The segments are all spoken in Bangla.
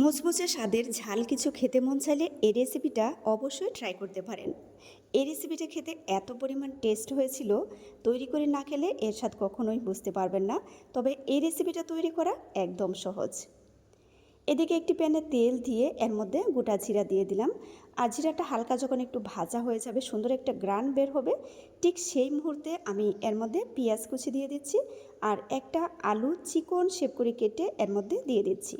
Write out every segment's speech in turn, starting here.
মুচমুচে স্বাদের ঝাল কিছু খেতে মন চাইলে এই রেসিপিটা অবশ্যই ট্রাই করতে পারেন। এই রেসিপিটা খেতে এত পরিমাণ টেস্ট হয়েছিল, তৈরি করে না খেলে এর স্বাদ কখনোই বুঝতে পারবেন না, তবে এই রেসিপিটা তৈরি করা একদম সহজ। এদিকে একটি প্যানে তেল দিয়ে এর মধ্যে গোটা জিরা দিয়ে দিলাম। আর জিরাটা হালকা যখন একটু ভাজা হয়ে যাবে, সুন্দর একটা গ্রান বের হবে, ঠিক সেই মুহূর্তে আমি এর মধ্যে পেঁয়াজ কুচি দিয়ে দিচ্ছি আর একটা আলু চিকন শেপ করে কেটে এর মধ্যে দিয়ে দিচ্ছি।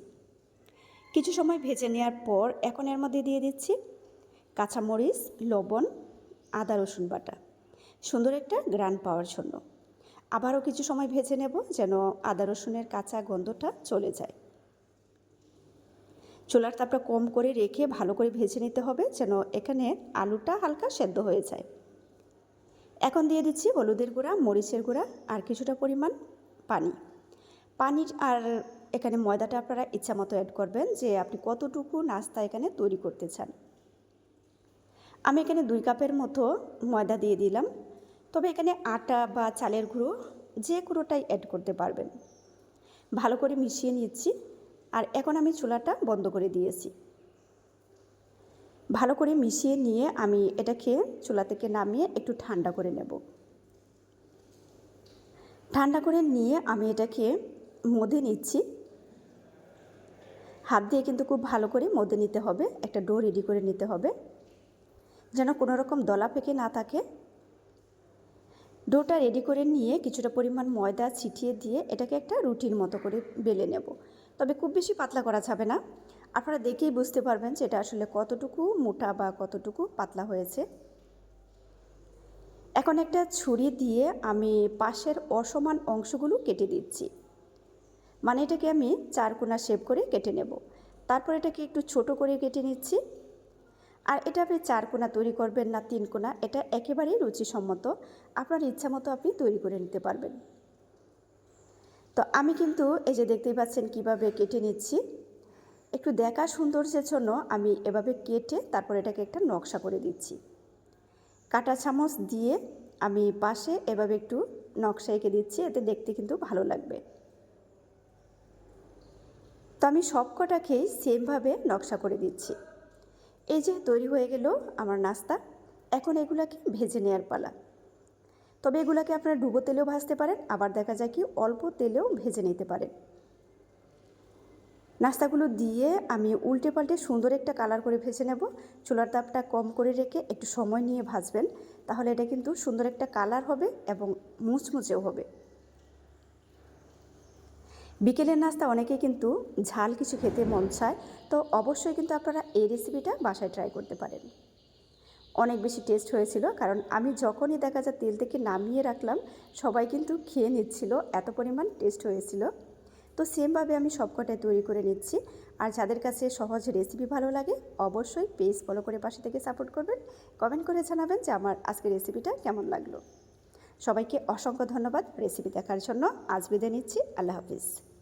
কিছু সময় ভেজে নেওয়ার পর এখন এর মধ্যে দিয়ে দিচ্ছি কাঁচামরিচ, লবণ, আদা, রসুন বাটা। সুন্দর একটা গ্রান পাওয়ার জন্য। আবারও কিছু সময় ভেজে নেব যেন আদা, রসুনের কাঁচা গন্ধটা চলে যায়। চুলার তাপটা কম করে রেখে ভালো করে ভেজে নিতে হবে যেন এখানে আলুটা হালকা সেদ্ধ হয়ে যায়। এখন দিয়ে দিচ্ছি হলুদের গুঁড়া, মরিচের গুঁড়া আর কিছুটা পরিমাণ পানি। পানির আর এখানে ময়দাটা আপনারা ইচ্ছা মতো অ্যাড করবেন যে আপনি কতটুকু নাস্তা এখানে তৈরি করতে চান। আমি এখানে দুই কাপের মতো ময়দা দিয়ে দিলাম। তবে এখানে আটা বা চালের গুঁড়ো যে গুঁড়োটাই অ্যাড করতে পারবেন। ভালো করে মিশিয়ে নিচ্ছি আর এখন আমি চুলাটা বন্ধ করে দিয়েছি। ভালো করে মিশিয়ে নিয়ে আমি এটাকে চুলা থেকে নামিয়ে একটু ঠান্ডা করে নেব। ঠান্ডা করে নিয়ে আমি এটাকে মধে নিচ্ছি। হাত দিয়ে কিন্তু খুব ভালো করে মধ্যে নিতে হবে, একটা ডো রেডি করে নিতে হবে। যেন কোনো রকম দলা পেকে না থাকে। ডোটা রেডি করে নিয়ে কিছুটা পরিমাণ ময়দা ছিটিয়ে দিয়ে এটাকে একটা রুটির মতো করে বেলে নেব। তবে খুব বেশি পাতলা করা যাবে না। আপনারা দেখেই বুঝতে পারবেন যে এটা আসলে কতটুকু মোটা বা কতটুকু পাতলা হয়েছে। এখন একটা ছুরি দিয়ে আমি পাশের অসমান অংশগুলো কেটে দিচ্ছি। মানে এটাকে আমি চার কোনা শেপ করে কেটে নেব। তারপর এটাকে একটু ছোট করে কেটে নিচ্ছি। আর এটা আপনি চার কোনা তৈরি করবেন না তিন কোনা, এটা একেবারেই রুচিসম্মত। আপনার ইচ্ছা মতো আপনি তৈরি করে নিতে পারবেন। তো আমি কিন্তু এই যে দেখতেই পাচ্ছেন কীভাবে কেটে নিচ্ছি। একটু দেখা সৌন্দর্যের জন্য আমি এভাবে কেটে তারপর এটাকে একটা নকশা করে দিচ্ছি। কাটা চামচ দিয়ে আমি পাশে এভাবে একটু নকশা এঁকে দিচ্ছি, এতে দেখতে কিন্তু ভালো লাগবে। তো আমি সব কটাকেই সেমভাবে নকশা করে দিচ্ছি। এই যে তৈরি হয়ে গেল আমার নাস্তা, এখন এগুলাকে ভেজে নেওয়ার পালা। তবে এগুলাকে আপনারা ডুবো তেলেও ভাজতে পারেন, আবার দেখা যায় কি অল্প তেলেও ভেজে নিতে পারেন। নাস্তাগুলো দিয়ে আমি উল্টে পাল্টে সুন্দর একটা কালার করে ভেজে নেব। চুলার তাপটা কম করে রেখে একটু সময় নিয়ে ভাজবেন, তাহলে এটা কিন্তু সুন্দর একটা কালার হবে এবং মুচমুচেও হবে। বিকেলের নাস্তা অনেকে কিন্তু ঝাল কিছু খেতে মন চায়, তো অবশ্যই কিন্তু আপনারা এই রেসিপিটা বাসায় ট্রাই করতে পারেন। অনেক বেশি টেস্ট হয়েছিল, কারণ আমি যখনই দেখা যায় তেল থেকে নামিয়ে রাখলাম, সবাই কিন্তু খেয়ে নিচ্ছিল, এত পরিমাণ টেস্ট হয়েছিল। তো সেমভাবে আমি সবকটাই তৈরি করে নিচ্ছি, আর যাদের কাছে সহজ রেসিপি ভালো লাগে, অবশ্যই পেজ ফলো করে পাশে থেকে সাপোর্ট করবেন। কমেন্ট করে জানাবেন যে আমার আজকের রেসিপিটা কেমন লাগল। সবাইকে অসংখ্য ধন্যবাদ রেসিপি দেখার জন্য। আজ বিদায় নিচ্ছি। আল্লাহ হাফিজ।